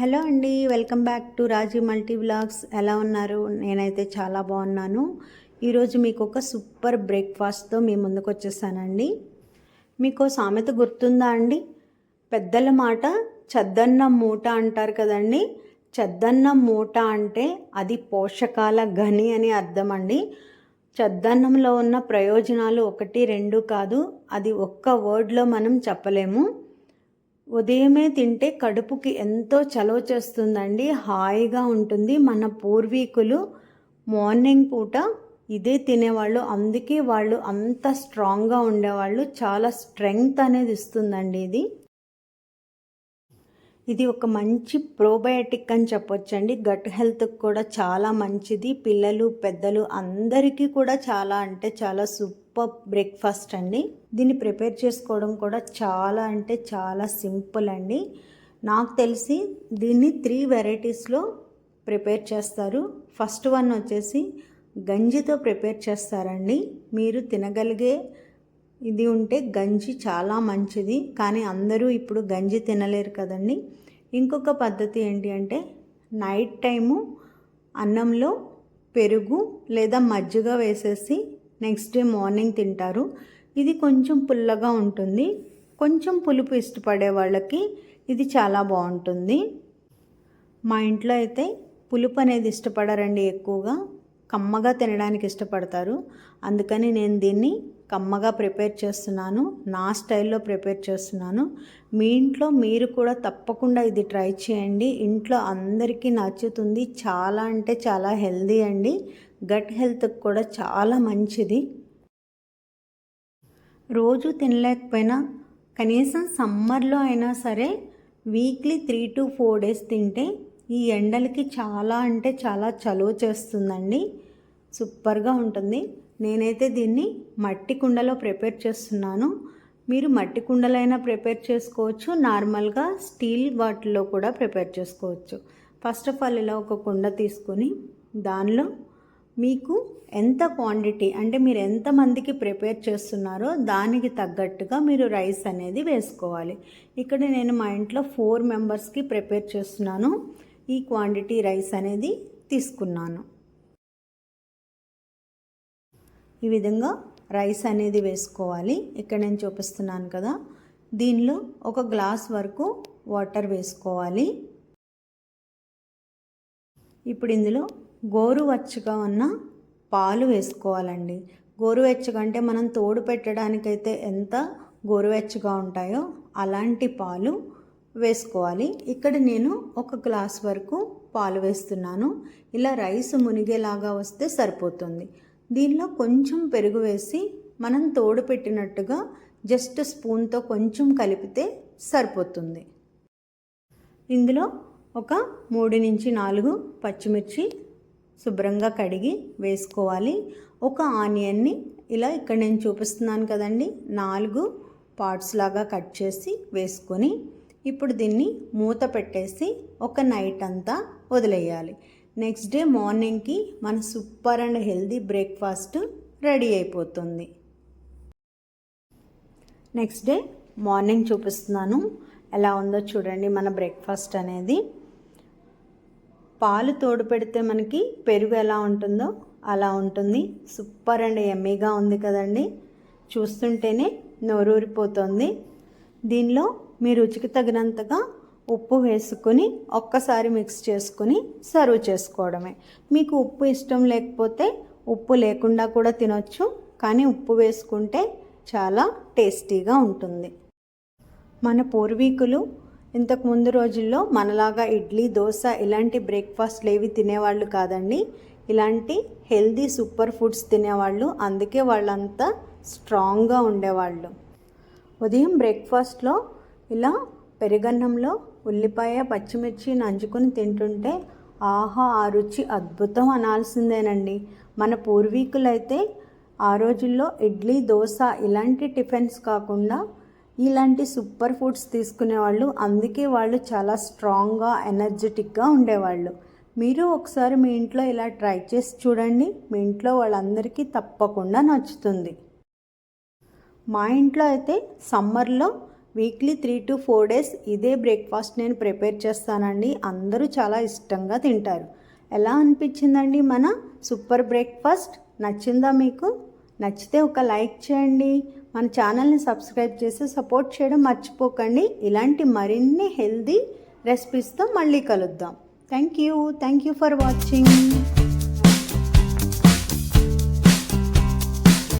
Hello అండి welcome back to Raji multi vlogs. ఎలా ఉన్నారు? నేనైతే చాలా బాగున్నాను. ఈరోజు మీకు ఒక సూపర్ బ్రేక్ఫాస్ట్తో మీ ముందుకు వచ్చేసానండి మీకు సామెత గుర్తుందా అండి? పెద్దల మాట చద్దన్నం మూట అంటారు కదండి. చద్దన్నం మూట అంటే అది పోషకాల గని అని అర్థం అండి. చద్దన్నంలో ఉన్న ప్రయోజనాలు ఒకటి రెండు కాదు. అది ఒక్క వర్డ్లో మనం చెప్పలేము. ఉదయమే తింటే కడుపుకి ఎంతో చలవ చేస్తుందండి. హాయిగా ఉంటుంది. మన పూర్వీకులు మార్నింగ్ పూట ఇదే తినేవాళ్ళు. అందుకే వాళ్ళు అంత స్ట్రాంగ్గా ఉండేవాళ్ళు. చాలా స్ట్రెంగ్త్ అనేది ఇస్తుందండి ఇది. ఇది ఒక మంచి ప్రోబయాటిక్ అని చెప్పొచ్చండి. గట్ హెల్త్కి కూడా చాలా మంచిది. పిల్లలు పెద్దలు అందరికీ కూడా చాలా అంటే చాలా సూపర్ బ్రేక్ఫాస్ట్ అండి. దీన్ని ప్రిపేర్ చేసుకోవడం కూడా చాలా అంటే చాలా సింపుల్ అండి. నాకు తెలిసి దీన్ని త్రీ వెరైటీస్లో ప్రిపేర్ చేస్తారు. ఫస్ట్ వన్ వచ్చేసి గంజితో ప్రిపేర్ చేస్తారండి. మీరు తినగలిగే ఇది ఉంటే గంజి చాలా మంచిది కానీ అందరూ ఇప్పుడు గంజి తినలేరు కదండి. ఇంకొక పద్ధతి ఏంటి అంటే నైట్ టైము అన్నంలో పెరుగు లేదా మజ్జిగ వేసేసి నెక్స్ట్ డే మార్నింగ్ తింటారు. ఇది కొంచెం పుల్లగా ఉంటుంది. కొంచెం పులుపు ఇష్టపడే వాళ్ళకి ఇది చాలా బాగుంటుంది. మా ఇంట్లో అయితే పులుపు అనేది ఇష్టపడరండి ఎక్కువగా. కమ్మగా తినడానికి ఇష్టపడతారు. అందుకని నేను దీన్ని కమ్మగా ప్రిపేర్ చేస్తున్నాను. నా స్టైల్లో ప్రిపేర్ చేస్తున్నాను. మీ ఇంట్లో మీరు కూడా తప్పకుండా ఇది ట్రై చేయండి. ఇంట్లో అందరికీ నచ్చుతుంది. చాలా అంటే చాలా హెల్దీ అండి. గట్ హెల్త్కి కూడా చాలా మంచిది. రోజు తినలేకపోయినా కనీసం సమ్మర్లో అయినా సరే weekly three to four days తింటే ఈ ఎండలకి చాలా అంటే చాలా చలువ చేస్తుందండి. సూపర్గా ఉంటుంది. నేనైతే దీన్ని మట్టి కుండలో ప్రిపేర్ చేస్తున్నాను. మీరు మట్టి కుండలైనా ప్రిపేర్ చేసుకోవచ్చు. నార్మల్గా స్టీల్ వాటిలో కూడా ప్రిపేర్ చేసుకోవచ్చు. ఫస్ట్ ఆఫ్ ఆల్ ఇలా ఒక కుండ తీసుకొని దానిలో మీకు ఎంత క్వాంటిటీ అంటే మీరు ఎంతమందికి ప్రిపేర్ చేస్తున్నారో దానికి తగ్గట్టుగా మీరు రైస్ అనేది వేసుకోవాలి. ఇక్కడ నేను మా ఇంట్లో ఫోర్ మెంబర్స్కి ప్రిపేర్ చేస్తున్నాను. ఈ క్వాంటిటీ రైస్ అనేది తీసుకున్నాను. ఈ విధంగా రైస్ అనేది వేసుకోవాలి. ఇక్కడ నేను చూపిస్తున్నాను కదా. దీనిలో ఒక గ్లాస్ వరకు వాటర్ వేసుకోవాలి. ఇప్పుడు ఇందులో గోరువెచ్చగా ఉన్న పాలు వేసుకోవాలండి. గోరువెచ్చగా అంటే మనం తోడు పెట్టడానికైతే ఎంత గోరువెచ్చగా ఉంటాయో అలాంటి పాలు వేసుకోవాలి. ఇక్కడ నేను ఒక గ్లాస్ వరకు పాలు వేస్తున్నాను. ఇలా రైస్ మునిగేలాగా వస్తే సరిపోతుంది. దీనిలో కొంచెం పెరుగు వేసి మనం తోడు పెట్టినట్టుగా జస్ట్ స్పూన్తో కొంచెం కలిపితే సరిపోతుంది. ఇందులో ఒక మూడు నుంచి నాలుగు పచ్చిమిర్చి శుభ్రంగా కడిగి వేసుకోవాలి. ఒక ఆనియన్ని ఇలా ఇక్కడ నేను చూపిస్తున్నాను కదండి. నాలుగు పార్ట్స్ లాగా కట్ చేసి వేసుకొని ఇప్పుడు దీన్ని మూత పెట్టేసి ఒక నైట్ అంతా వదిలేయాలి. నెక్స్ట్ డే మార్నింగ్కి మన super and healthy breakfast ready అయిపోతుంది. నెక్స్ట్ డే మార్నింగ్ చూపిస్తున్నాను. ఎలా ఉందో చూడండి మన బ్రేక్ఫాస్ట్ అనేది. పాలు తోడు పెడితే మనకి పెరుగు ఎలా ఉంటుందో అలా ఉంటుంది. సూపర్ అండ్ ఎమ్మీగా ఉంది కదండి. చూస్తుంటేనే నోరూరిపోతుంది. దీనిలో మీ రుచికి తగినంతగా ఉప్పు వేసుకొని ఒక్కసారి మిక్స్ చేసుకుని సర్వ్ చేసుకోవడమే. మీకు ఉప్పు ఇష్టం లేకపోతే ఉప్పు లేకుండా కూడా తినొచ్చు కానీ ఉప్పు వేసుకుంటే చాలా టేస్టీగా ఉంటుంది. మన పూర్వీకులు ఇంతకు ముందు రోజుల్లో మనలాగా ఇడ్లీ దోశ ఇలాంటి బ్రేక్ఫాస్ట్లు ఏవి తినేవాళ్ళు కాదండి. ఇలాంటి హెల్దీ సూపర్ ఫుడ్స్ తినేవాళ్ళు అందుకే వాళ్ళంతా స్ట్రాంగ్గా ఉండేవాళ్ళు. ఉదయం బ్రేక్ఫాస్ట్లో ఇలా పెరుగన్నంలో ఉల్లిపాయ పచ్చిమిర్చి నంచుకొని తింటుంటే ఆహా ఆ రుచి అద్భుతం అనాల్సిందేనండి. మన పూర్వీకులైతే ఆ రోజుల్లో ఇడ్లీ దోశ ఇలాంటి టిఫిన్స్ కాకుండా ఇలాంటి సూపర్ ఫుడ్స్ తీసుకునేవాళ్ళు. అందుకే వాళ్ళు చాలా స్ట్రాంగ్గా ఎనర్జెటిక్గా ఉండేవాళ్ళు. మీరు ఒకసారి మీ ఇంట్లో ఇలా ట్రై చేసి చూడండి. మీ ఇంట్లో వాళ్ళందరికీ తప్పకుండా నచ్చుతుంది. మా ఇంట్లో అయితే సమ్మర్లో weekly three to four days ఇదే బ్రేక్ఫాస్ట్ నేను ప్రిపేర్ చేస్తానండి. అందరూ చాలా ఇష్టంగా తింటారు. ఎలా అనిపించిందండి మన సూపర్ బ్రేక్ఫాస్ట్? నచ్చిందా మీకు? నచ్చితే ఒక లైక్ చేయండి. మన ఛానల్ని సబ్స్క్రైబ్ చేసి సపోర్ట్ చేయడం మర్చిపోకండి. ఇలాంటి మరిన్ని హెల్దీ రెసిపీస్తో మళ్ళీ కలుద్దాం. Thank you. Thank you for watching.